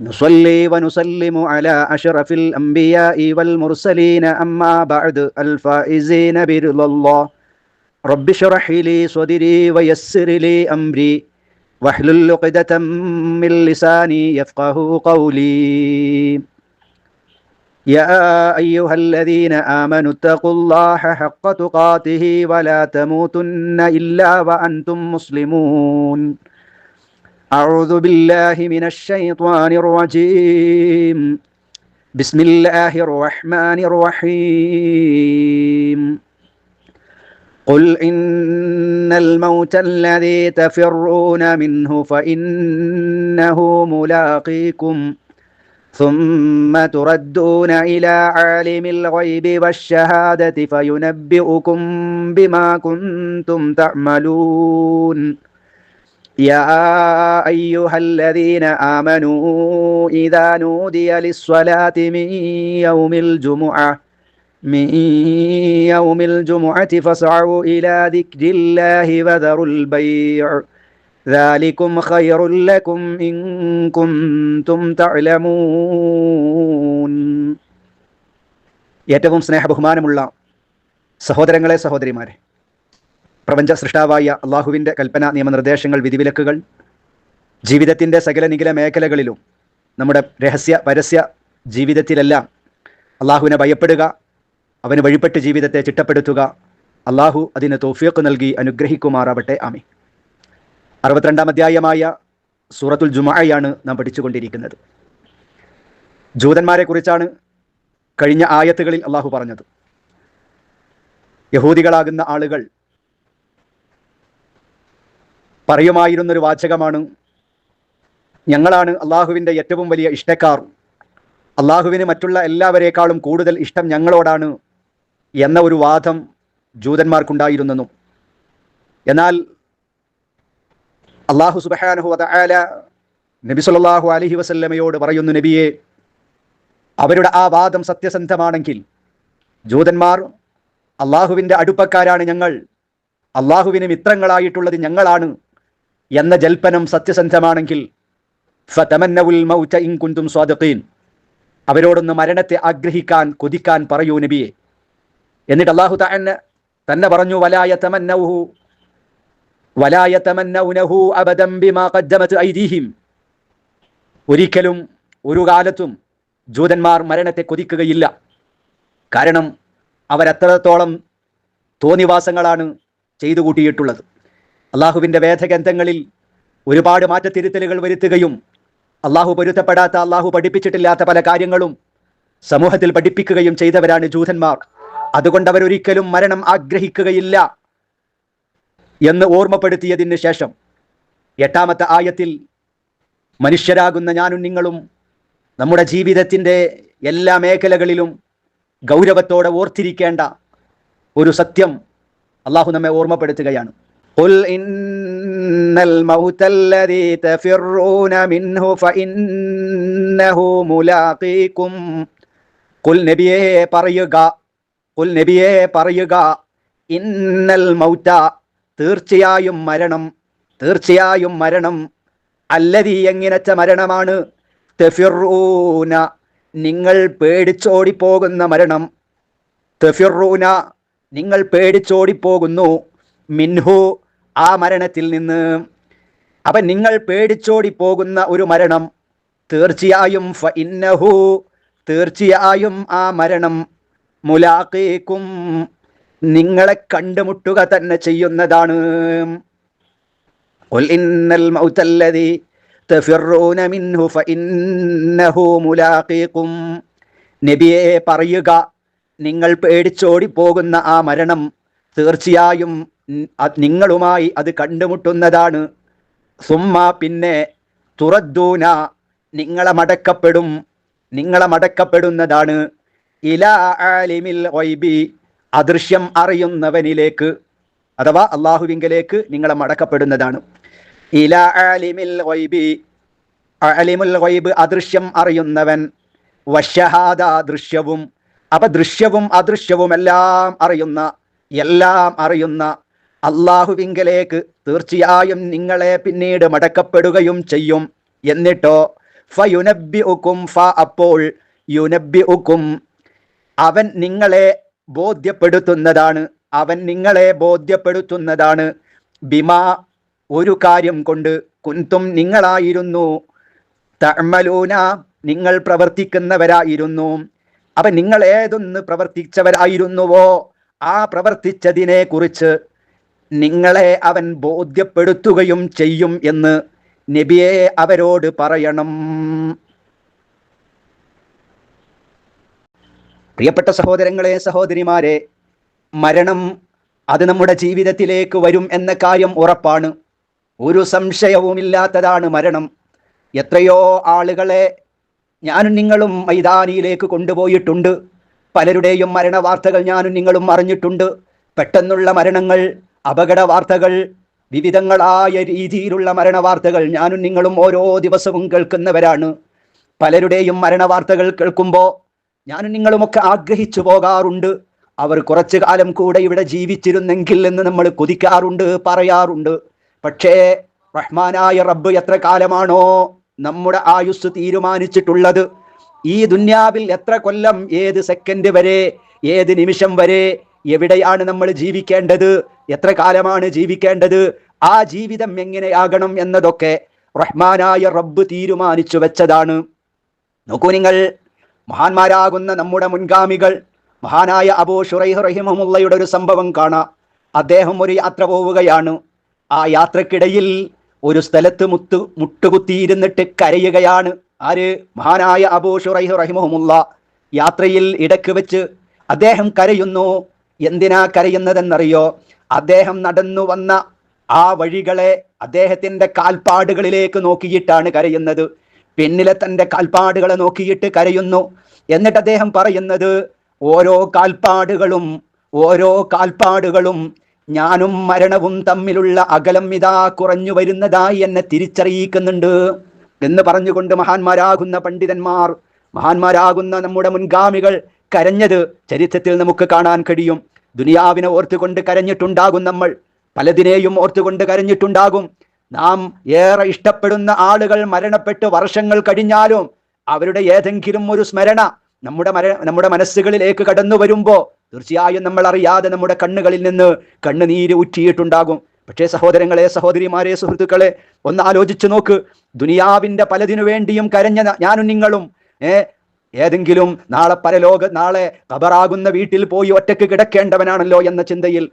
نصلي ونسلم على أشرف الأنبياء والمرسلين أما بعد الفائزين برضا الله. رب اشرح لي صدري ويسر لي أمري واحلل عقدة من لساني يفقه قولي. يا أيها الذين آمنوا اتقوا الله حق تقاته ولا تموتن إلا وأنتم مسلمون. أعوذ بالله من الشيطان الرجيم. بسم الله الرحمن الرحيم. قل إن الموت الذي تفرون منه فإنه ملاقيكم. ثم تردون إلى عالم الغيب والشهادة فينبئكم بما كنتم تعملون. يا أيها الذين آمنوا إذا نودي للصلاة من يوم الجمعة من يوم الجمعة فاسعوا إلى ذكر الله وذروا البيع ذلكم خير لكم إن كنتم تعلمون ഏറ്റവും സ്നേഹബഹുമാനമുള്ള സഹോദരങ്ങളെ സഹോദരിമാരെ പ്രപഞ്ച സൃഷ്ടാവായ അള്ളാഹുവിന്റെ കൽപ്പന നിയമനിർദ്ദേശങ്ങൾ വിധിവിലക്കുകൾ ജീവിതത്തിന്റെ സകല നികല മേഖലകളിലും നമ്മുടെ രഹസ്യ പരസ്യ ജീവിതത്തിലെല്ലാം അള്ളാഹുവിനെ ഭയപ്പെടുക അവന് വഴിപ്പെട്ട് ജീവിതത്തെ ചിട്ടപ്പെടുത്തുക. അള്ളാഹു അതിന് തോഫിയൊക്കെ നൽകി അനുഗ്രഹിക്കുമാറാവട്ടെ. ആമി അറുപത്തിരണ്ടാം അധ്യായമായ സൂറത്തുൽ ജുമായാണ് നാം പഠിച്ചുകൊണ്ടിരിക്കുന്നത്. ജൂതന്മാരെക്കുറിച്ചാണ് കഴിഞ്ഞ ആയത്തുകളിൽ അള്ളാഹു പറഞ്ഞത്. യഹൂദികളാകുന്ന ആളുകൾ പറയുമായിരുന്നൊരു വാചകമാണ്. ഞങ്ങളാണ് അള്ളാഹുവിന്റെ ഏറ്റവും വലിയ ഇഷ്ടക്കാർ. അള്ളാഹുവിന് മറ്റുള്ള എല്ലാവരേക്കാളും കൂടുതൽ ഇഷ്ടം ഞങ്ങളോടാണ് എന്ന ഒരു വാദം ജൂതന്മാർക്കുണ്ടായിരുന്നെന്നും. എന്നാൽ അള്ളാഹു സുബഹാനഹു വതആല നബി സല്ലല്ലാഹു അലൈഹി വസല്ലമയോട് പറയുന്നു നബിയെ അവരുടെ ആ വാദം സത്യസന്ധമാണെങ്കിൽ ജൂതന്മാർ അള്ളാഹുവിന്റെ അടുപ്പക്കാരാണ് ഞങ്ങൾ. അള്ളാഹുവിന് മിത്രങ്ങളായിട്ടുള്ളത് ഞങ്ങളാണ്. എന്ന ജൽപ്പനം സത്യസന്ധമാണെങ്കിൽ ഇൻ കുന്തും സ്വാദിഖീൻ. അവരോടൊന്ന് മരണത്തെ ആഗ്രഹിക്കാൻ കൊതിക്കാൻ പറയൂ നബിയെ. എന്നിട്ട് അള്ളാഹു തന്നെ തന്നെ പറഞ്ഞു വലായ തമന്നൗഹു വലായ തമന്നൗനഹു ബിമാ ഖദ്ദമത് ഐദീഹിം. ഒരിക്കലും ഒരു കാലത്തും ജൂതന്മാർ മരണത്തെ കൊതിക്കുകയില്ല. കാരണം അവരത്രത്തോളം തോന്നിവാസങ്ങളാണ് ചെയ്തു കൂട്ടിയിട്ടുള്ളത് അള്ളാഹുവിന്റെ വേദഗ്രന്ഥങ്ങളിൽ ഒരുപാട് മാറ്റത്തിരുത്തലുകൾ വരുത്തുകയും അള്ളാഹു പൊരുത്തപ്പെടാത്ത അള്ളാഹു പഠിപ്പിച്ചിട്ടില്ലാത്ത പല കാര്യങ്ങളും സമൂഹത്തിൽ പഠിപ്പിക്കുകയും ചെയ്തവരാണ് ജൂതന്മാർ. അതുകൊണ്ട് അവരൊരിക്കലും മരണം ആഗ്രഹിക്കുകയില്ല എന്ന് ഓർമ്മപ്പെടുത്തിയതിന് ശേഷം എട്ടാമത്തെ ആയത്തിൽ മനുഷ്യരാകുന്ന ഞാനും നിങ്ങളും നമ്മുടെ ജീവിതത്തിന്റെ എല്ലാ മേഖലകളിലും ഗൗരവത്തോടെ ഓർത്തിരിക്കേണ്ട ഒരു സത്യം അള്ളാഹു നമ്മെ ഓർമ്മപ്പെടുത്തുകയാണ്. قل إن الموت الذي تفرون منه فإنه ملاقيكم قل നബിയെ പറയുക قل നബിയെ പറയുക ഇന്നൽ മൗത തീർച്ചയായും മരണം തീർച്ചയായും മരണം അല്ലതി എങ്ങനത്തെ മരണമാണ് തെഫിറൂന നിങ്ങൾ പേടിച്ചോടിപ്പോകുന്ന മരണം തെഫിറൂന നിങ്ങൾ പേടിച്ചോടിപ്പോകുന്നു മിൻഹു ആ മരണത്തിൽ നിന്ന്. അപ്പം നിങ്ങൾ പേടിച്ചോടി പോകുന്ന ഒരു മരണം. തീർച്ചയായും ഫ ഇന്നഹു. തീർച്ചയായും ആ മരണം മുലാഖേക്കും നിങ്ങളെ കണ്ടുമുട്ടുക തന്നെ ചെയ്യുന്നതാണ്. ഇന്നൽ മൗതല്ലദി തഫിറൂന മിൻഹു ഫ ഇന്നഹു മുലാഖീക്കും. നബിയെ പറയുക നിങ്ങൾ പേടിച്ചോടി പോകുന്ന ആ മരണം തീർച്ചയായും നിങ്ങളുമായി അത് കണ്ടുമുട്ടുന്നതാണ്. സുമ്മ പിന്നെ തുറദ്ദൂന നിങ്ങളെ മടക്കപ്പെടും നിങ്ങളെ മടക്കപ്പെടുന്നതാണ്. ഇല ആലിമിൽ ഗൈബി അദൃശ്യം അറിയുന്നവനിലേക്ക് അഥവാ അള്ളാഹുവിങ്കലേക്ക് നിങ്ങളെ മടക്കപ്പെടുന്നതാണ്. ഇല ആലിമിൽ ഗൈബി അലിമുൽ ഗൈബ് അദൃശ്യം അറിയുന്നവൻ വശഹാദ ദൃശ്യവും അപ്പൊ ദൃശ്യവും അദൃശ്യവും എല്ലാം അറിയുന്ന എല്ലാം അറിയുന്ന അള്ളാഹുവിങ്കലേക്ക് തീർച്ചയായും നിങ്ങളെ പിന്നീട് മടക്കപ്പെടുകയും ചെയ്യും. എന്നിട്ടോ ഫയുനബി ഉക്കും ഫ അപ്പോൾ യുനബി ഉക്കും അവൻ നിങ്ങളെ ബോധ്യപ്പെടുത്തുന്നതാണ്. അവൻ നിങ്ങളെ ബോധ്യപ്പെടുത്തുന്നതാണ്. ബിമാ ഒരു കാര്യം കൊണ്ട് കുന്തും നിങ്ങളായിരുന്നു. തമലൂന നിങ്ങൾ പ്രവർത്തിക്കുന്നവരായിരുന്നു. അവൻ നിങ്ങൾ ഏതൊന്ന് പ്രവർത്തിച്ചവരായിരുന്നുവോ ആ പ്രവർത്തിച്ചതിനെ കുറിച്ച് നിങ്ങളെ അവൻ ബോധ്യപ്പെടുത്തുകയും ചെയ്യും എന്ന് നബിയെ അവരോട് പറയണം. പ്രിയപ്പെട്ട സഹോദരങ്ങളെ സഹോദരിമാരെ മരണം അത് നമ്മുടെ ജീവിതത്തിലേക്ക് വരും എന്ന കാര്യം ഉറപ്പാണ്. ഒരു സംശയവുമില്ലാത്തതാണ് മരണം. എത്രയോ ആളുകളെ ഞാനും നിങ്ങളും മൈതാനിയിലേക്ക് കൊണ്ടുപോയിട്ടുണ്ട്. പലരുടെയും മരണ വാർത്തകൾ ഞാനും നിങ്ങളും അറിഞ്ഞിട്ടുണ്ട്. പെട്ടെന്നുള്ള മരണങ്ങൾ അപകട വാർത്തകൾ വിവിധങ്ങളായ രീതിയിലുള്ള മരണ വാർത്തകൾ ഞാനും നിങ്ങളും ഓരോ ദിവസവും കേൾക്കുന്നവരാണ്. പലരുടെയും മരണ വാർത്തകൾ കേൾക്കുമ്പോൾ ഞാനും നിങ്ങളുമൊക്കെ ആഗ്രഹിച്ചു പോകാറുണ്ട്. അവർ കുറച്ചു കാലം കൂടെ ഇവിടെ ജീവിച്ചിരുന്നെങ്കിൽ എന്ന് നമ്മൾ കൊതിക്കാറുണ്ട് പറയാറുണ്ട്. പക്ഷേ റഹ്മാനായ റബ്ബ് എത്ര കാലമാണോ നമ്മുടെ ആയുസ് തീരുമാനിച്ചിട്ടുള്ളത്? ഈ ദുന്യാവിൽ എത്ര കൊല്ലം ഏത് സെക്കൻഡ് വരെ ഏത് നിമിഷം വരെ എവിടെയാണ് നമ്മൾ ജീവിക്കേണ്ടത്? എത്ര കാലമാണ് ജീവിക്കേണ്ടത്? ആ ജീവിതം എങ്ങനെയാകണം എന്നതൊക്കെ റഹ്മാനായ റബ്ബ് തീരുമാനിച്ചു വെച്ചതാണ്. നോക്കൂ നിങ്ങൾ മഹാന്മാരാകുന്ന നമ്മുടെ മുൻഗാമികൾ മഹാനായ അബൂ ഷുറൈഹ് റഹിമഹുള്ളയുടെ ഒരു സംഭവം കാണാം. അദ്ദേഹം ഒരു യാത്ര പോവുകയാണ്. ആ യാത്രക്കിടയിൽ ഒരു സ്ഥലത്ത് മുത്ത് മുട്ടുകുത്തിയിരുന്നിട്ട് കരയുകയാണ്. ആര്? മഹാനായ അബൂ ഷുറൈഹ് റഹിമഹുമുള്ള. യാത്രയിൽ ഇടയ്ക്ക് വെച്ച് അദ്ദേഹം കരയുന്നു. എന്തിനാ കരയുന്നതെന്നറിയോ? അദ്ദേഹം നടന്നു വന്ന ആ വഴികളെ അദ്ദേഹത്തിന്റെ കാൽപ്പാടുകളിലേക്ക് നോക്കിയിട്ടാണ് കരയുന്നത്. പിന്നിലെ തന്റെ കാൽപ്പാടുകളെ നോക്കിയിട്ട് കരയുന്നു. എന്നിട്ട് അദ്ദേഹം പറയുന്നത് ഓരോ കാൽപ്പാടുകളും ഓരോ കാൽപ്പാടുകളും ഞാനും മരണവും തമ്മിലുള്ള അകലം ഇതാ കുറഞ്ഞു വരുന്നതായി എന്നെ തിരിച്ചറിയിക്കുന്നുണ്ട്. എന്ന് പറഞ്ഞുകൊണ്ട് മഹാന്മാരാകുന്ന പണ്ഡിതന്മാർ മഹാന്മാരാകുന്ന നമ്മുടെ മുൻഗാമികൾ കരഞ്ഞത് ചരിത്രത്തിൽ നമുക്ക് കാണാൻ കഴിയും. ദുനിയാവിനെ ഓർത്തുകൊണ്ട് കരഞ്ഞിട്ടുണ്ടാകും നമ്മൾ. പലതിനെയും ഓർത്തുകൊണ്ട് കരഞ്ഞിട്ടുണ്ടാകും. നാം ഏറെ ഇഷ്ടപ്പെടുന്ന ആളുകൾ മരണപ്പെട്ട് വർഷങ്ങൾ കഴിഞ്ഞാലും അവരുടെ ഏതെങ്കിലും ഒരു സ്മരണ നമ്മുടെ മര നമ്മുടെ മനസ്സുകളിലേക്ക് കടന്നു വരുമ്പോ തീർച്ചയായും നമ്മൾ അറിയാതെ നമ്മുടെ കണ്ണുകളിൽ നിന്ന് കണ്ണുനീര് ഉറ്റിയിട്ടുണ്ടാകും പക്ഷേ സഹോദരങ്ങളെ സഹോദരിമാരെ സുഹൃത്തുക്കളെ ഒന്ന് ആലോചിച്ചു നോക്ക്. ദുനിയാവിന്റെ പലതിനു വേണ്ടിയും കരഞ്ഞ ഞാനും നിങ്ങളും ഏ ഏതെങ്കിലും നാളെ പരലോക നാളെ കബറാകുന്ന വീട്ടിൽ പോയി ഒറ്റയ്ക്ക് കിടക്കേണ്ടവനാണല്ലോ എന്ന ചിന്തയിൽ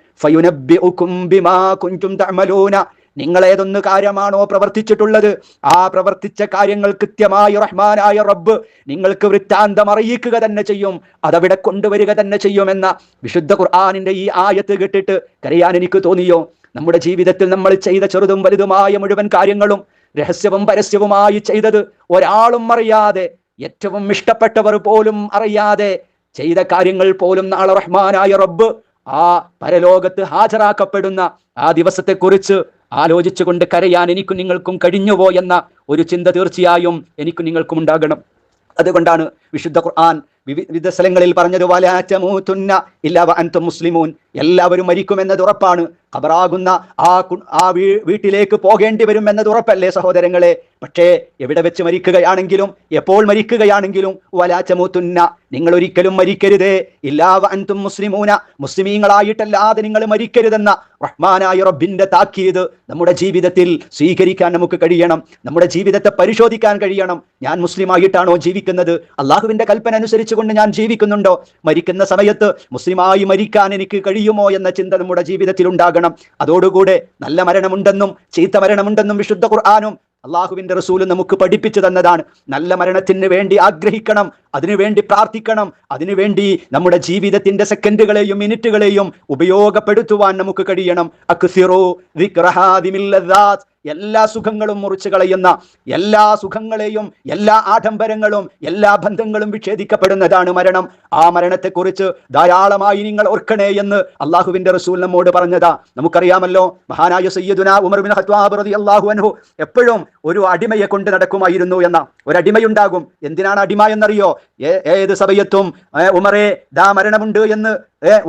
നിങ്ങൾ ഏതൊന്ന് കാര്യമാണോ പ്രവർത്തിച്ചിട്ടുള്ളത്? ആ പ്രവർത്തിച്ച കാര്യങ്ങൾ കൃത്യമായി റഹ്മാനായ റബ്ബ് നിങ്ങൾക്ക് വൃത്താന്തം അറിയിക്കുക തന്നെ ചെയ്യും അതവിടെ കൊണ്ടുവരിക തന്നെ ചെയ്യുമെന്ന വിശുദ്ധ ഖുർആാനിന്റെ ഈ ആയത്ത് കേട്ടിട്ട് കരയാൻ എനിക്ക് തോന്നിയോ? നമ്മുടെ ജീവിതത്തിൽ നമ്മൾ ചെയ്ത ചെറുതും വലുതുമായ മുഴുവൻ കാര്യങ്ങളും രഹസ്യവും പരസ്യവുമായി ചെയ്തത് ഒരാളും അറിയാതെ ഏറ്റവും ഇഷ്ടപ്പെട്ടവർ പോലും അറിയാതെ ചെയ്ത കാര്യങ്ങൾ പോലും നാളെ റഹ്മാനായ റബ്ബ് ആ പരലോകത്ത് ഹാജരാക്കപ്പെടുന്ന ആ ദിവസത്തെക്കുറിച്ച് ആലോചിച്ചുകൊണ്ട് കരയാൻ എനിക്കും നിങ്ങൾക്കും കഴിഞ്ഞുവോ എന്ന ഒരു ചിന്ത തീർച്ചയായും എനിക്കും നിങ്ങൾക്കും ഉണ്ടാകണം. അതുകൊണ്ടാണ് വിശുദ്ധ ഖുർആൻ വിവി- വിവിധ സ്ഥലങ്ങളിൽ പറഞ്ഞത് മുസ്ലിമൂൻ. എല്ലാവരും മരിക്കുമെന്നത് ഉറപ്പാണ്. ഖബറാകുന്ന ആ ആ വീട്ടിലേക്ക് പോകേണ്ടി വരും എന്നത് ഉറപ്പല്ലേ സഹോദരങ്ങളെ? പക്ഷേ എവിടെ വെച്ച് മരിക്കുകയാണെങ്കിലും എപ്പോൾ മരിക്കുകയാണെങ്കിലും വലാച്ചമൂത്തുന്ന നിങ്ങൾ ഒരിക്കലും മരിക്കരുതേ ഇല്ലാവ അൻതും മുസ്ലിമൂന മുസ്ലിമീങ്ങളായിട്ടല്ലാതെ നിങ്ങൾ മരിക്കരുതെന്ന റഹ്മാനായ റബ്ബിന്റെ താക്കീത് നമ്മുടെ ജീവിതത്തിൽ സ്വീകരിക്കാൻ നമുക്ക് കഴിയണം. നമ്മുടെ ജീവിതത്തെ പരിശോധിക്കാൻ കഴിയണം. ഞാൻ മുസ്ലിമായിട്ടാണോ ജീവിക്കുന്നത്? അള്ളാഹുവിന്റെ കൽപ്പന അനുസരിച്ചുകൊണ്ട് ഞാൻ ജീവിക്കുന്നുണ്ടോ? മരിക്കുന്ന സമയത്ത് മുസ്ലിമായി മരിക്കാൻ എനിക്ക് കഴിയുമോ എന്ന ചിന്ത നമ്മുടെ ജീവിതത്തിൽ ഉണ്ടാകണം. അതോടുകൂടെ നല്ല മരണമുണ്ടെന്നും ചീത്ത മരണമുണ്ടെന്നും വിശുദ്ധ ഖുർആാനും അള്ളാഹുവിന്റെ റസൂൽ നമുക്ക് പഠിപ്പിച്ചു തന്നതാണ്. നല്ല മരണത്തിന് വേണ്ടി ആഗ്രഹിക്കണം അതിനുവേണ്ടി പ്രാർത്ഥിക്കണം അതിനുവേണ്ടി നമ്മുടെ ജീവിതത്തിന്റെ സെക്കൻഡുകളെയും മിനിറ്റുകളെയും ഉപയോഗപ്പെടുത്തുവാൻ നമുക്ക് കഴിയണം. എല്ലാ സുഖങ്ങളും മുറിച്ചു കളയുന്ന എല്ലാ സുഖങ്ങളെയും എല്ലാ ആഡംബരങ്ങളും എല്ലാ ബന്ധങ്ങളും വിച്ഛേദിക്കപ്പെടുന്നതാണ് മരണം. ആ മരണത്തെക്കുറിച്ച് ധാരാളമായി നിങ്ങൾ ഓർക്കണേ എന്ന് അള്ളാഹുവിന്റെ റസൂൽ നമ്മോട് പറഞ്ഞതാ. നമുക്കറിയാമല്ലോ മഹാനായ സയ്യദുന ഉമർ ബിൻ ഖത്താബ് റളിയല്ലാഹു അൻഹു എപ്പോഴും ഒരു അടിമയെ കൊണ്ട് നടക്കുമായിരുന്നു എന്ന ഒരു അടിമയുണ്ടാകും. എന്തിനാണ് അടിമ എന്നറിയോ? ഏത് സമയത്തും ഉമറെ ദാ മരണമുണ്ട് എന്ന്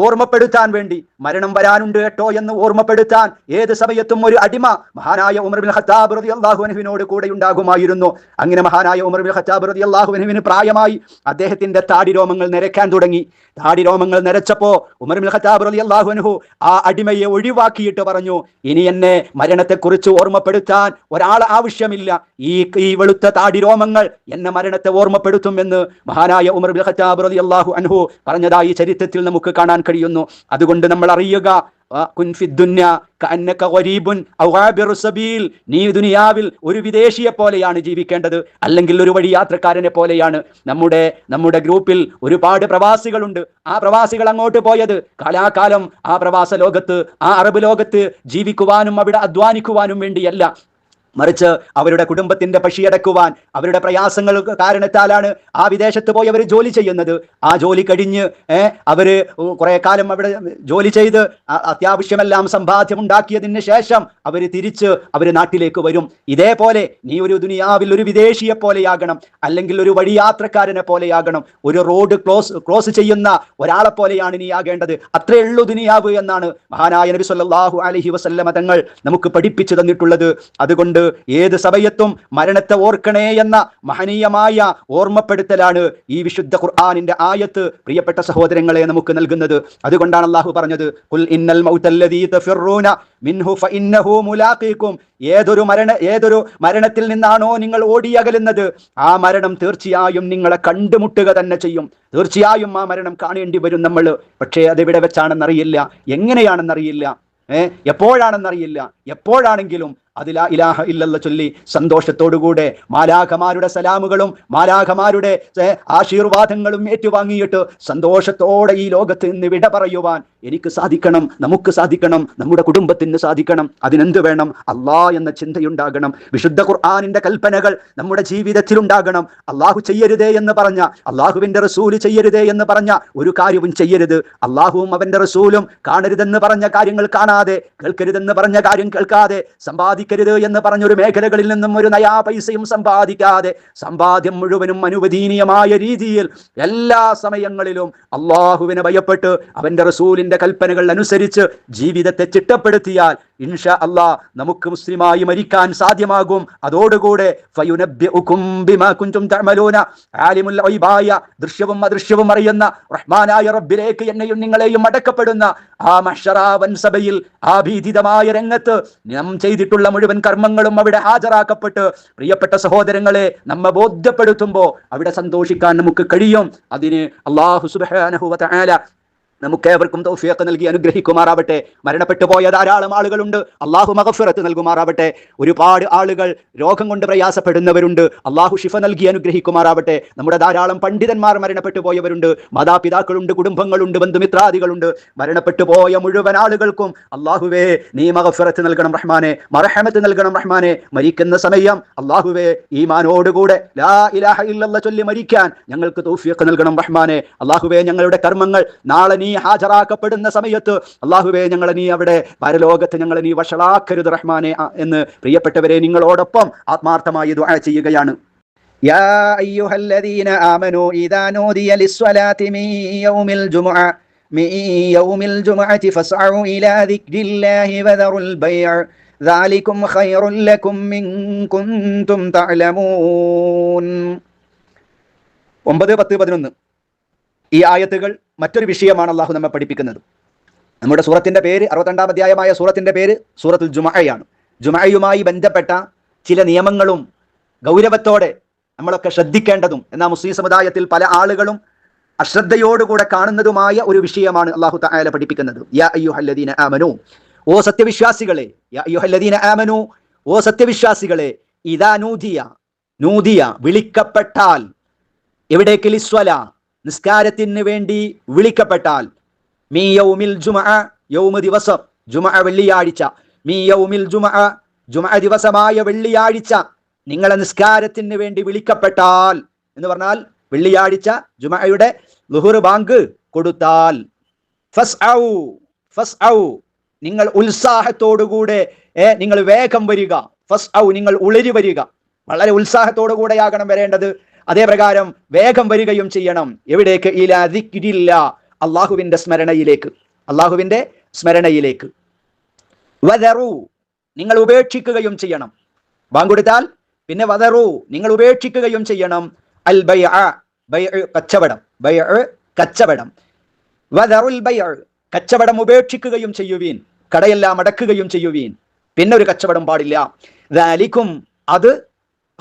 ഓർമ്മപ്പെടുത്താൻ വേണ്ടി. മരണം വരാനുണ്ട് കേട്ടോ എന്ന് ഓർമ്മപ്പെടുത്താൻ ഏത് സമയത്തും ഒരു അടിമ മഹാനായ ഉമർ ബിൻ ഖത്താബ് റളിയല്ലാഹു അൻഹുവിനോട് കൂടെ ഉണ്ടാകുമായിരുന്നു. അങ്ങനെ മഹാനായ ഉമർ ബിൻ ഖത്താബ് റളിയല്ലാഹു അൻഹുവിന് പ്രായമായി അദ്ദേഹത്തിന്റെ താടി രോമങ്ങൾ നിരക്കാൻ തുടങ്ങി. താടി രോമങ്ങൾ നിരച്ചപ്പോ ഉമർ ബിൻ ഖത്താബ് റളിയല്ലാഹു അൻഹു ആ അടിമയെ ഒഴിവാക്കിയിട്ട് പറഞ്ഞു ഇനി എന്നെ മരണത്തെക്കുറിച്ച് ഓർമ്മപ്പെടുത്താൻ ഒരാൾ ആവശ്യമില്ല. ഈ ഈ വെളുത്ത താടിരോമങ്ങൾ എന്നെ മരണത്തെ ഓർമ്മപ്പെടുത്തും എന്ന് മഹാനായ ഉമർ ബിൻ ഖത്താബ് അള്ളാഹു അൻഹു പറഞ്ഞതായി ചരിത്രത്തിൽ നമുക്ക് കാണാൻ കഴിയുന്നു. അതുകൊണ്ട് നമ്മൾ അറിയുക നീ ദുനിയാവിൽ ഒരു വിദേശിയെ പോലെയാണ് ജീവിക്കേണ്ടത്. അല്ലെങ്കിൽ ഒരു വഴി യാത്രക്കാരനെ പോലെയാണ്. നമ്മുടെ നമ്മുടെ ഗ്രൂപ്പിൽ ഒരുപാട് പ്രവാസികളുണ്ട്. ആ പ്രവാസികൾ അങ്ങോട്ട് പോയത് കാലാകാലം ആ പ്രവാസ ലോകത്ത് ആ അറബ് ലോകത്ത് ജീവിക്കുവാനും അവിടെ അധ്വാനിക്കുവാനും വേണ്ടിയല്ല. മറിച്ച് അവരുടെ കുടുംബത്തിന്റെ പശിയടക്കുവാൻ അവരുടെ പ്രയാസങ്ങൾ കാരണത്താലാണ് ആ വിദേശത്ത് പോയി അവർ ജോലി ചെയ്യുന്നത്. ആ ജോലി കഴിഞ്ഞ് അവർ കുറെ കാലം അവിടെ ജോലി ചെയ്ത് അത്യാവശ്യമെല്ലാം സമ്പാദ്യം ഉണ്ടാക്കിയതിന് ശേഷം അവർ തിരിച്ച് അവർ നാട്ടിലേക്ക് വരും. ഇതേപോലെ നീ ഒരു ദുനിയാവിൽ ഒരു വിദേശിയെ പോലെയാകണം അല്ലെങ്കിൽ ഒരു വഴിയാത്രക്കാരനെ പോലെയാകണം ഒരു റോഡ് ക്ലോസ് ക്രോസ് ചെയ്യുന്ന ഒരാളെ പോലെയാണ് നീ ആകേണ്ടത്. അത്രേ ഉള്ളൂ ദുനിയാവ് എന്നാണ് മഹാനായ നബി സല്ലാഹു അലഹി വസല്ലമ മതങ്ങൾ നമുക്ക് പഠിപ്പിച്ചു തന്നിട്ടുള്ളത്. അതുകൊണ്ട് ഏത് സമയത്തും മരണത്തെ ഓർക്കണേ എന്ന മഹനീയമായ ഓർമ്മപ്പെടുത്തലാണ് ഈ വിശുദ്ധ ഖുർആാനിന്റെ ആയത്ത്. പ്രിയപ്പെട്ട സഹോദരങ്ങളെ നമുക്ക് നൽകുന്നത് അതുകൊണ്ടാണ് അള്ളാഹു പറഞ്ഞത് "ഖുൽ ഇന്നൽ മിൻഹു ഫഇന്നഹു മുലാഖീകും ഏതൊരു മരണ ഏതൊരു മരണത്തിൽ നിന്നാണോ നിങ്ങൾ ഓടിയകലുന്നത് ആ മരണം തീർച്ചയായും നിങ്ങളെ കണ്ടുമുട്ടുക തന്നെ ചെയ്യും. തീർച്ചയായും ആ മരണം കാണേണ്ടി വരും നമ്മൾ. പക്ഷേ അതെവിടെ വെച്ചാണെന്നറിയില്ല. എങ്ങനെയാണെന്നറിയില്ല. ഏഹ് എപ്പോഴാണെന്നറിയില്ല. എപ്പോഴാണെങ്കിലും അതിലാ ഇലാഹ ഇല്ലല്ല ചൊല്ലി സന്തോഷത്തോടുകൂടെ മാലാഖമാരുടെ സലാമുകളും മാലാഖമാരുടെ ആശീർവാദങ്ങളും ഏറ്റുവാങ്ങിയിട്ട് സന്തോഷത്തോടെ ഈ ലോകത്ത് നിന്ന് വിട പറയുവാൻ എനിക്ക് സാധിക്കണം നമുക്ക് സാധിക്കണം നമ്മുടെ കുടുംബത്തിന് സാധിക്കണം. അതിനെന്ത് വേണം? അള്ളാ എന്ന ചിന്തയുണ്ടാകണം. വിശുദ്ധ ഖുർആാനിന്റെ കൽപ്പനകൾ നമ്മുടെ ജീവിതത്തിൽ ഉണ്ടാകണം. അള്ളാഹു ചെയ്യരുതേ എന്ന് പറഞ്ഞ അള്ളാഹുവിന്റെ റസൂൽ ചെയ്യരുതേ എന്ന് പറഞ്ഞ ഒരു കാര്യവും ചെയ്യരുത്. അള്ളാഹുവും അവന്റെ റസൂലും കാണരുതെന്ന് പറഞ്ഞ കാര്യങ്ങൾ കാണാതെ കേൾക്കരുതെന്ന് പറഞ്ഞ കാര്യം കേൾക്കാതെ സമ്പാദിക്കരുത് എന്ന് പറഞ്ഞൊരു മേഖലകളിൽ നിന്നും ഒരു നയാ പൈസയും സമ്പാദിക്കാതെ സമ്പാദ്യം മുഴുവനും അനുവദീനീയമായ രീതിയിൽ എല്ലാ സമയങ്ങളിലും അള്ളാഹുവിനെ ഭയപ്പെട്ട് അവന്റെ റസൂലിന്റെ കൽപ്പനകൾ അനുസരിച്ച് ജീവിതത്തെ ചിട്ടപ്പെടുത്തിയാൽ ഇൻഷ അള്ളാ നമുക്ക് മുസ്ലിമായി മരിക്കാൻ സാധ്യമാകും. അതോടുകൂടെ ദൃശ്യവും അദൃശ്യവും അറിയുന്ന റഹ്മാനായ റബ്ബിലേക്ക് എന്നെയും നിങ്ങളെയും അടക്കപ്പെടുന്ന ആ മഷറാവൻ സഭയിൽ ആ ഭീതിതമായ രംഗത്ത് നാം ചെയ്തിട്ടുള്ള മുഴുവൻ കർമ്മങ്ങളും അവിടെ ഹാജരാക്കപ്പെട്ട്. പ്രിയപ്പെട്ട സഹോദരങ്ങളെ നമ്മെ ബോധ്യപ്പെടുത്തുമ്പോൾ അവിടെ സന്തോഷിക്കാൻ നമുക്ക് കഴിയും. അതിന് അള്ളാഹു തആല നമുക്കേവർക്കും തൗഫീഖ് നൽകി അനുഗ്രഹിക്കുമാറാവട്ടെ. മരണപ്പെട്ടു പോയ ധാരാളം ആളുകളുണ്ട്. അള്ളാഹു മഹഫിറത്ത് നൽകുമാറാവട്ടെ. ഒരുപാട് ആളുകൾ രോഗം കൊണ്ട് പ്രയാസപ്പെടുന്നവരുണ്ട്. അള്ളാഹു ഷിഫ നൽകി അനുഗ്രഹിക്കുമാറാവട്ടെ. നമ്മുടെ ധാരാളം പണ്ഡിതന്മാർ മരണപ്പെട്ടു പോയവരുണ്ട് മാതാപിതാക്കളുണ്ട് കുടുംബങ്ങളുണ്ട് ബന്ധുമിത്രാദികളുണ്ട്. മരണപ്പെട്ടു പോയ മുഴുവൻ ആളുകൾക്കും അള്ളാഹുവേ നീ മഹഫിറത്ത് നൽകണം റഹ്മാനെ. മറഹമത്ത് നൽകണം റഹ്മാനെ. മരിക്കുന്ന സമയം അള്ളാഹുവേ ഈമാനോടുകൂടെ ലാ ഇലാഹ ചൊല്ലി മരിക്കാൻ ഞങ്ങൾക്ക് തൗഫീഖ് നൽകണം റഹ്മാനെ. അള്ളാഹുവേ ഞങ്ങളുടെ കർമ്മങ്ങൾ നാളെ നീ ഹാജരാക്കപ്പെടുന്ന സമയത്ത് അള്ളാഹുവേ ഞങ്ങളെ നീ അവിടെ പരലോകത്ത് ഞങ്ങളെ നീ വഷളാക്കരുത് റഹ്മാനെ ആ, എന്ന് പ്രിയപ്പെട്ടവരെ നിങ്ങളോടൊപ്പം ആത്മാർത്ഥമായി ദുആ ചെയ്യുകയാണ് يا أيها الذين آمنوا إذا نودي للصلاة من يوم الجمعة من يوم الجمعة فاسعوا إلى ذكر الله وذروا البيع ذلكم خير لكم من كنتم تعلمون ഒമ്പത് പത്ത് പതിനൊന്ന് ഈ ആയത്തുകൾ മറ്റൊരു വിഷയമാണ് അള്ളാഹു നമ്മെ പഠിപ്പിക്കുന്നത്. നമ്മുടെ സൂറത്തിന്റെ പേര് അറുപത്തിരണ്ടാം അധ്യായമായ സൂറത്തിന്റെ പേര് സൂറത്തുൽ ജുമഅയാണ്. ജുമഅയുമായി ബന്ധപ്പെട്ട ചില നിയമങ്ങളും ഗൗരവത്തോടെ നമ്മളൊക്കെ ശ്രദ്ധിക്കേണ്ടതും എന്നാൽ മുസ്ലിം സമുദായത്തിൽ പല ആളുകളും അശ്രദ്ധയോടുകൂടെ കാണുന്നതുമായ ഒരു വിഷയമാണ് അള്ളാഹു തആല പഠിപ്പിക്കുന്നത്. യാ അയ്യുഹല്ലദീന ആമനു. ഓ സത്യവിശ്വാസികളെ യാ അയ്യുഹല്ലദീന ആമനു. ഓ സത്യവിശ്വാസികളെ ഇതാ നൂതിയ നൂതിയ വിളിക്കപ്പെട്ടാൽ എവിടേക്ക് ലിസ്വല? നിസ്കാരത്തിന് വേണ്ടി വിളിക്കപ്പെട്ടാൽ മീ യൗമിൽ ജുമ യൗമ ദിവസം ജുമ വെള്ളിയാഴ്ച. മീ യൗമിൽ ജുമാ ജുമ ദിവസമായ വെള്ളിയാഴ്ച നിങ്ങളെ നിസ്കാരത്തിന് വേണ്ടി വിളിക്കപ്പെട്ടാൽ എന്ന് പറഞ്ഞാൽ വെള്ളിയാഴ്ച ജുമയുടെ ലുഹുർ ബാങ്ക് കൊടുത്താൽ. ഫസ് ഔ ഫസ് ഔ നിങ്ങൾ ഉത്സാഹത്തോടുകൂടെ നിങ്ങൾ വേഗം വരിക. ഫസ് ഔ നിങ്ങൾ ഉളരി വരിക. വളരെ ഉത്സാഹത്തോടു കൂടെയാകണം വരേണ്ടത്. അതേ പ്രകാരം വേഗം വരികയും ചെയ്യണം. എവിടേക്ക്? ഇലാ ദിക്രില്ല. അള്ളാഹുവിന്റെ സ്മരണയിലേക്ക്. അള്ളാഹുവിന്റെ സ്മരണയിലേക്ക്. വതറു നിങ്ങൾ ഉപേക്ഷിക്കുകയും ചെയ്യണം. ബാങ്കൊടുത്താൽ പിന്നെ വതറു നിങ്ങൾ ഉപേക്ഷിക്കുകയും ചെയ്യണം. അൽ ബൈ ബൈ കച്ചവടം. ബൈ കച്ചവടം. വതറുൽ ബൈ കച്ചവടം ഉപേക്ഷിക്കുകയും ചെയ്യുവീൻ. കടയെല്ലാം അടക്കുകയും ചെയ്യുവീൻ. പിന്നെ ഒരു കച്ചവടം പാടില്ല. ദാലിക്കും അത്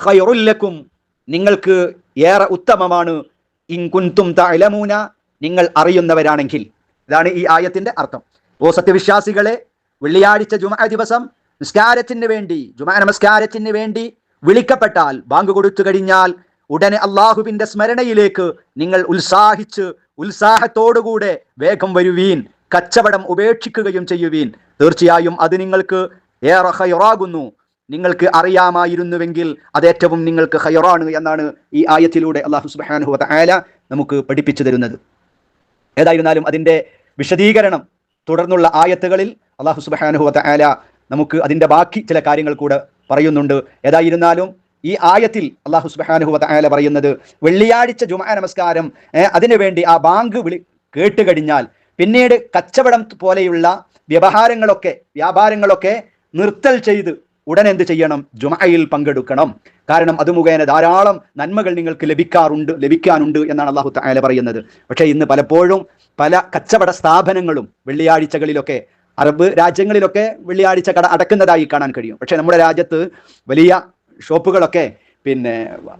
ഖൈറുല്ലക്കും നിങ്ങൾക്ക് ഏറെ ഉത്തമമാണ്. ഇൻകുന്തും തലമൂന നിങ്ങൾ അറിയുന്നവരാണെങ്കിൽ. ഇതാണ് ഈ ആയത്തിന്റെ അർത്ഥം. ഓ സത്യവിശ്വാസികളെ വെള്ളിയാഴ്ച ജുമ ദിവസം നിസ്കാരത്തിന് വേണ്ടി ജുമ നമസ്കാരത്തിന് വേണ്ടി വിളിക്കപ്പെട്ടാൽ ബാങ്ക് കൊടുത്തു കഴിഞ്ഞാൽ ഉടനെ അള്ളാഹുവിന്റെ സ്മരണയിലേക്ക് നിങ്ങൾ ഉത്സാഹിച്ച് ഉത്സാഹത്തോടുകൂടെ വേഗം വരുവീൻ കച്ചവടം ഉപേക്ഷിക്കുകയും ചെയ്യുവീൻ. തീർച്ചയായും അത് നിങ്ങൾക്ക് ഏറെ ഹൈറാകുന്നു. നിങ്ങൾക്ക് അറിയാമായിരുന്നുവെങ്കിൽ അതേറ്റവും നിങ്ങൾക്ക് ഹയറാണ് എന്നാണ് ഈ ആയത്തിലൂടെ അള്ളാഹു സുബ്ഹാനഹു ആല നമുക്ക് പഠിപ്പിച്ചു തരുന്നത്. ഏതായിരുന്നാലും അതിന്റെ വിശദീകരണം തുടർന്നുള്ള ആയത്തുകളിൽ അള്ളാഹു സുബ്ഹാനഹു ആല നമുക്ക് അതിന്റെ ബാക്കി ചില കാര്യങ്ങൾ കൂടെ പറയുന്നുണ്ട്. ഏതായിരുന്നാലും ഈ ആയത്തിൽ അള്ളാഹു സുബ്ഹാനഹു ആല പറയുന്നത് വെള്ളിയാഴ്ച ജുമാ നമസ്കാരം അതിനുവേണ്ടി ആ ബാങ്ക് വിളി കേട്ടുകഴിഞ്ഞാൽ പിന്നീട് കച്ചവടം പോലെയുള്ള വ്യവഹാരങ്ങളൊക്കെ വ്യാപാരങ്ങളൊക്കെ നിർത്തൽ ചെയ്ത് ഉടൻ എന്ത് ചെയ്യണം? ജുമയിൽ പങ്കെടുക്കണം. കാരണം അത് മുഖേന ധാരാളം നന്മകൾ നിങ്ങൾക്ക് ലഭിക്കാറുണ്ട് ലഭിക്കാനുണ്ട് എന്നാണ് അള്ളാഹു തആല പറയുന്നത്. പക്ഷേ ഇന്ന് പലപ്പോഴും പല കച്ചവട സ്ഥാപനങ്ങളും വെള്ളിയാഴ്ചകളിലൊക്കെ അറബ് രാജ്യങ്ങളിലൊക്കെ വെള്ളിയാഴ്ച കട അടക്കുന്നതായി കാണാൻ കഴിയും. പക്ഷേ നമ്മുടെ രാജ്യത്ത് വലിയ ഷോപ്പുകളൊക്കെ പിന്നെ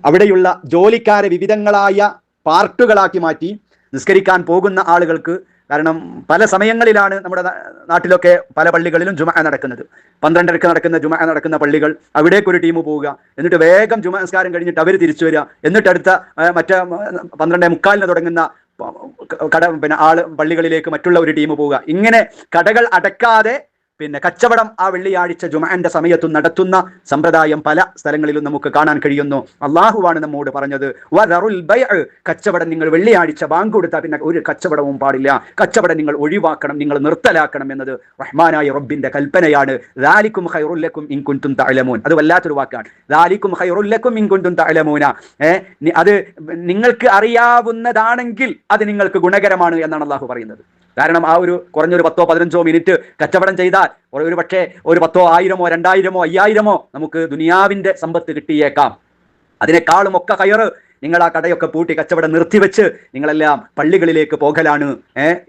അവിടെയുള്ള ജോലിക്കാരെ വിവിധങ്ങളായ പാർട്ടുകളാക്കി മാറ്റി നിസ്കരിക്കാൻ പോകുന്ന ആളുകൾക്ക് കാരണം പല സമയങ്ങളിലാണ് നമ്മുടെ നാട്ടിലൊക്കെ പല പള്ളികളിലും ജുമ നടക്കുന്നത്. പന്ത്രണ്ടരക്ക് നടക്കുന്ന ജുമ നടക്കുന്ന പള്ളികൾ അവിടേക്ക് ഒരു ടീം പോവുക എന്നിട്ട് വേഗം ജുമ കഴിഞ്ഞിട്ട് അവർ തിരിച്ചു വരിക എന്നിട്ട് അടുത്ത മറ്റേ പന്ത്രണ്ടേ മുക്കാലിന് തുടങ്ങുന്ന കട പിന്നെ ആൾ പള്ളികളിലേക്ക് മറ്റുള്ള ഒരു ടീം പോവുക. ഇങ്ങനെ കടകൾ അടക്കാതെ പിന്നെ കച്ചവടം ആ വെള്ളിയാഴ്ച ജുമാന്റെ സമയത്തും നടത്തുന്ന സമ്പ്രദായം പല സ്ഥലങ്ങളിലും നമുക്ക് കാണാൻ കഴിയുന്നു. അള്ളാഹുവാണ് നമ്മോട് പറഞ്ഞത് കച്ചവടം നിങ്ങൾ വെള്ളിയാഴ്ച ബാങ്ക് കൊടുത്താൽ പിന്നെ ഒരു കച്ചവടവും പാടില്ല. കച്ചവടം നിങ്ങൾ ഒഴിവാക്കണം നിങ്ങൾ നിർത്തലാക്കണം എന്നത് റഹ്മാനായ റബ്ബിന്റെ കൽപ്പനയാണ്. ദാലിക്കും ഹൈറുല്ലക്കും ഇൻ കുൻതും തഅലമൂൻ. അത് വല്ലാത്തൊരു വാക്കാണ്. ദാലിക്കും ഹൈറുല്ലക്കും ഇൻ കുൻതും തഅലമൂന. ഏ അത് നിങ്ങൾക്ക് അറിയാവുന്നതാണെങ്കിൽ അത് നിങ്ങൾക്ക് ഗുണകരമാണ് എന്നാണ് അള്ളാഹു പറയുന്നത്. കാരണം ആ ഒരു കുറഞ്ഞൊരു പത്തോ പതിനഞ്ചോ മിനിറ്റ് കച്ചവടം ചെയ്താൽ ഒരു പക്ഷേ ഒരു പത്തോ ആയിരമോ രണ്ടായിരമോ അയ്യായിരമോ നമുക്ക് ദുനിയാവിന്റെ സമ്പത്ത് കിട്ടിയേക്കാം. അതിനേക്കാളും ഒക്കെ കയറ് നിങ്ങൾ ആ കടയൊക്കെ പൂട്ടി കച്ചവടം നിർത്തിവെച്ച് നിങ്ങളെല്ലാം പള്ളികളിലേക്ക് പോകലാണ്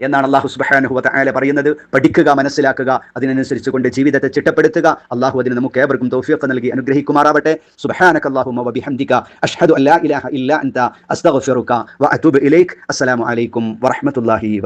എന്നാണ് അള്ളാഹു സുബ്ഹാനഹു അയാളെ പറയുന്നത്. പഠിക്കുക മനസ്സിലാക്കുക അതിനനുസരിച്ച് കൊണ്ട് ജീവിതത്തെ ചിട്ടപ്പെടുത്തുക. അള്ളാഹു അതിന് നമുക്ക് ഏവർക്കും തോഫിയൊക്കെ നൽകി അനുഗ്രഹിക്കുമാറാവട്ടെ. സുബ്ഹാനക ബിഹംദിക അഷ്ഹദു അല്ലാ ഇലാഹ ഇല്ല അൻത. അസ്തഗ്ഫിറുക വ അതൂബു ഇലൈക്. അസ്സലാമു അലൈക്കും വറഹ്മത്തുള്ളാഹി